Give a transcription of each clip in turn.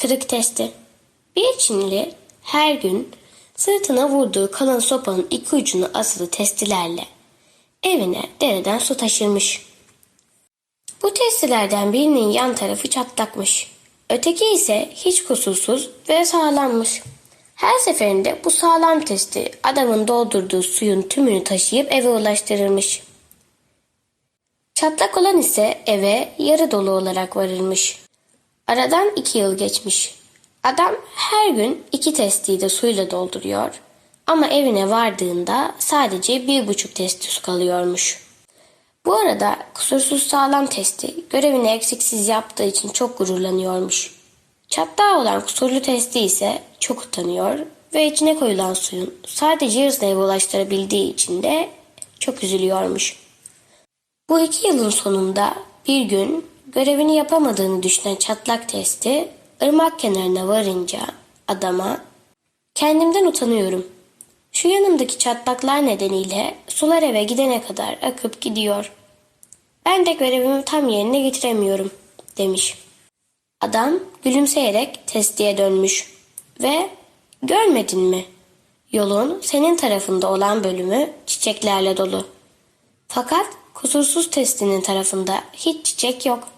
Kırık testi. Bir Çinli her gün sırtına vurduğu kalın sopanın iki ucunu asılı testilerle evine dereden su taşırmış. Bu testilerden birinin yan tarafı çatlakmış. Öteki ise hiç kusursuz ve sağlammış. Her seferinde bu sağlam testi adamın doldurduğu suyun tümünü taşıyıp eve ulaştırırmış. Çatlak olan ise eve yarı dolu olarak varırmış. Aradan iki yıl geçmiş. Adam her gün iki testiyi de suyla dolduruyor ama evine vardığında sadece bir buçuk testi su kalıyormuş. Bu arada kusursuz sağlam testi görevini eksiksiz yaptığı için çok gururlanıyormuş. Çatlağı olan kusurlu testi ise çok utanıyor ve içine koyulan suyun sadece yarısına eve ulaştırabildiği için de çok üzülüyormuş. Bu iki yılın sonunda bir gün görevini yapamadığını düşünen çatlak testi ırmak kenarına varınca adama kendimden utanıyorum. Şu yanımdaki çatlaklar nedeniyle sular eve gidene kadar akıp gidiyor. Ben de görevimi tam yerine getiremiyorum demiş. Adam gülümseyerek testiye dönmüş ve görmedin mi? Yolun senin tarafında olan bölümü çiçeklerle dolu. Fakat kusursuz testinin tarafında hiç çiçek yok.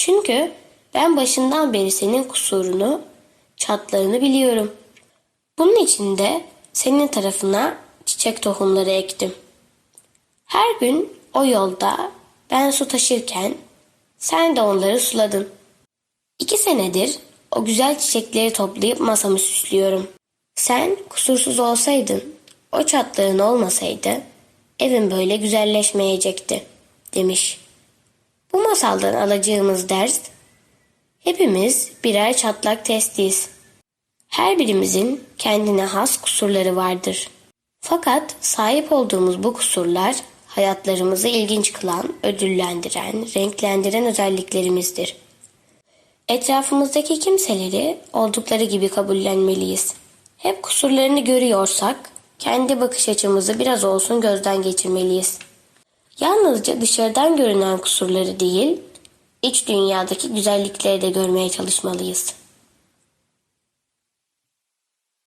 Çünkü ben başından beri senin kusurunu, çatlağını biliyorum. Bunun için de senin tarafına çiçek tohumları ektim. Her gün o yolda ben su taşırken sen de onları suladın. İki senedir o güzel çiçekleri toplayıp masamı süslüyorum. Sen kusursuz olsaydın, o çatlağın olmasaydı evin böyle güzelleşmeyecekti demiş. Bu masaldan alacağımız ders hepimiz birer çatlak testiyiz. Her birimizin kendine has kusurları vardır. Fakat sahip olduğumuz bu kusurlar hayatlarımızı ilginç kılan, ödüllendiren, renklendiren özelliklerimizdir. Etrafımızdaki kimseleri oldukları gibi kabullenmeliyiz. Hep kusurlarını görüyorsak kendi bakış açımızı biraz olsun gözden geçirmeliyiz. Yalnızca dışarıdan görünen kusurları değil, iç dünyadaki güzellikleri de görmeye çalışmalıyız.